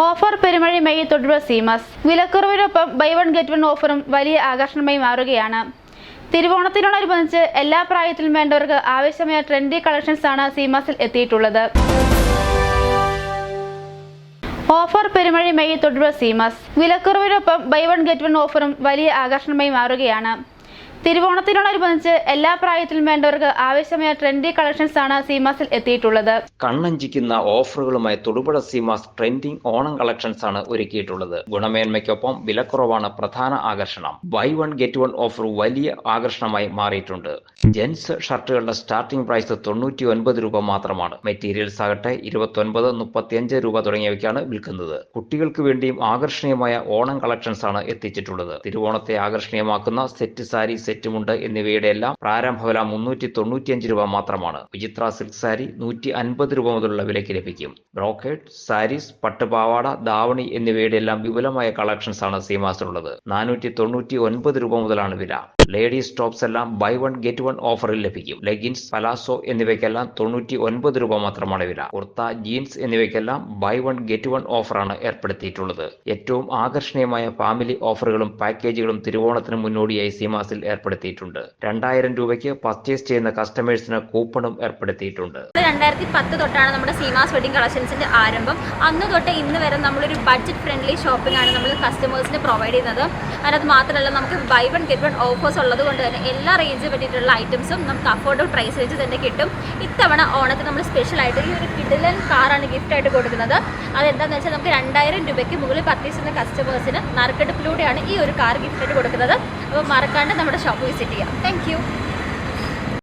Offer പെരുമഴി മെയ് തൊടുപുഴ സീമസ്. വിലക്കുറവിനൊപ്പം ബൈ വൺ ഗെറ്റ് വൺ ഓഫറും വലിയ ആകർഷണമായി മാറുകയാണ്. തിരുവോണത്തിനോടനുബന്ധിച്ച് എല്ലാ പ്രായത്തിലും വേണ്ടവർക്ക് ആവശ്യമായ ട്രെൻഡി കളക്ഷൻസ് ആണ് സീമസിൽ എത്തിയിട്ടുള്ളത്. ഓഫർ പെരുമഴി മെയ് തൊടുപുഴ സീമസ്. വിലക്കുറവിനൊപ്പം ബൈ വൺ ഗെറ്റ് വൺ ഓഫറും വലിയ ആകർഷണമായി മാറുകയാണ്. തിരുവോണത്തിനോടനുബന്ധിച്ച് എല്ലാ പ്രായത്തിലും വേണ്ടവർക്ക് ആവശ്യമായ ട്രെൻഡി കളക്ഷൻസ് ആണ് സീമാസിൽ എത്തിയിട്ടുള്ളത്. കണ്ണഞ്ചിക്കുന്ന ഓഫറുകളുമായി തൊടുപുഴ സീമാസ് ട്രെൻഡിങ് ഓണം കളക്ഷൻസ് ആണ് ഒരുക്കിയിട്ടുള്ളത്. ഗുണമേന്മയ്ക്കൊപ്പം വിലക്കുറവാണ് പ്രധാന ആകർഷണം. Buy one get one offer വലിയ ആകർഷണമായി മാറിയിട്ടുണ്ട്. ജെൻസ് ഷർട്ടുകളുടെ സ്റ്റാർട്ടിംഗ് പ്രൈസ് തൊണ്ണൂറ്റി ഒൻപത് രൂപ മാത്രമാണ്. മെറ്റീരിയൽസ് ആകട്ടെ ഇരുപത്തി ഒൻപത് മുപ്പത്തിയഞ്ച് രൂപ തുടങ്ങിയവയ്ക്കാണ് വിൽക്കുന്നത്. കുട്ടികൾക്ക് വേണ്ടിയും ആകർഷണീയമായ ഓണം കളക്ഷൻസ് ആണ് എത്തിച്ചിട്ടുള്ളത്. തിരുവോണത്തെ ആകർഷണീയമാക്കുന്ന സെറ്റ് സാരി സെറ്റ് മുണ്ട് എന്നിവയുടെ എല്ലാം പ്രാരംഭ വില മുന്നൂറ്റി തൊണ്ണൂറ്റിയഞ്ച് രൂപ മാത്രമാണ്. വിചിത്ര സിൽക്ക് സാരി നൂറ്റി അൻപത് രൂപ മുതലുള്ള വിലയ്ക്ക് ലഭിക്കും. ബ്രോക്കേഡ് സാരീസ് പട്ടുപാവാട ദാവണി എന്നിവയുടെ എല്ലാം വിപുലമായ കളക്ഷൻസ് ആണ് സീമാസിലുള്ളത്. നാനൂറ്റി തൊണ്ണൂറ്റി ഒൻപത് രൂപ മുതലാണ് വില. ലേഡീസ് ടോപ്സ് എല്ലാം ബൈ വൺ ഗെറ്റ് വൺ ഓഫറിൽ ലഭിക്കും. ലെഗിൻസ് പലാസോ എന്നിവയ്ക്കെല്ലാം തൊണ്ണൂറ്റി ഒൻപത് രൂപ മാത്രമാണ് വില. കുർത്ത ജീൻസ് എന്നിവയ്ക്കെല്ലാം ബൈ വൺ ഗെറ്റ് വൺ ഓഫറാണ് ഏർപ്പെടുത്തിയിട്ടുള്ളത്. ഏറ്റവും ആകർഷണീയമായ ഫാമിലി ഓഫറുകളും പാക്കേജുകളും തിരുവോണത്തിന് മുന്നോടിയായി സീമാസിൽ ഏർപ്പെടുത്തിയിട്ടുണ്ട്. രണ്ടായിരം രൂപയ്ക്ക് പർച്ചേസ് ചെയ്യുന്ന കസ്റ്റമേഴ്സിന് കൂപ്പണും ഏർപ്പെടുത്തിയിട്ടുണ്ട്. രണ്ടായിരത്തി പത്ത് തൊട്ടാണ് നമ്മുടെ സീമാസ് വെഡിങ് കളക്ഷൻസിന്റെ ആരംഭം. അന്ന് തൊട്ട് ഇന്ന് വരെ നമ്മളൊരു ബഡ്ജറ്റ് ഫ്രണ്ട്ലി ഷോപ്പിംഗ് ആണ് നമ്മൾ കസ്റ്റമേഴ്സിന് പ്രൊവൈഡ് ചെയ്യുന്നത്. അതിനകത്ത് മാത്രമല്ല നമുക്ക് buy one get one offers ഉള്ളത് കൊണ്ട് തന്നെ എല്ലാ റേഞ്ചിൽ പറ്റിയിട്ടുള്ള ഐറ്റംസും നമുക്ക് അഫോർഡബിൾ പ്രൈസ് വെച്ച് തന്നെ കിട്ടും. ഇത്തവണ ഓണത്തിന് നമ്മൾ സ്പെഷ്യൽ ആയിട്ട് ഈ ഒരു കിഡിലൻ കാറാണ് ഗിഫ്റ്റ് ആയിട്ട് കൊടുക്കുന്നത്. അതെന്താണെന്ന് വെച്ചാൽ നമുക്ക് രണ്ടായിരം രൂപയ്ക്ക് മുകളിൽ പർച്ചേസ് ചെയ്യുന്ന കസ്റ്റമേഴ്സിന് നറുക്കെടുപ്പിലൂടെയാണ് ഈ ഒരു കാർ ഗിഫ്റ്റ് ആയിട്ട് കൊടുക്കുന്നത്. അപ്പോൾ മറക്കാണ്ട് നമ്മുടെ ഷോപ്പ് വിസിറ്റ് ചെയ്യാം. താങ്ക്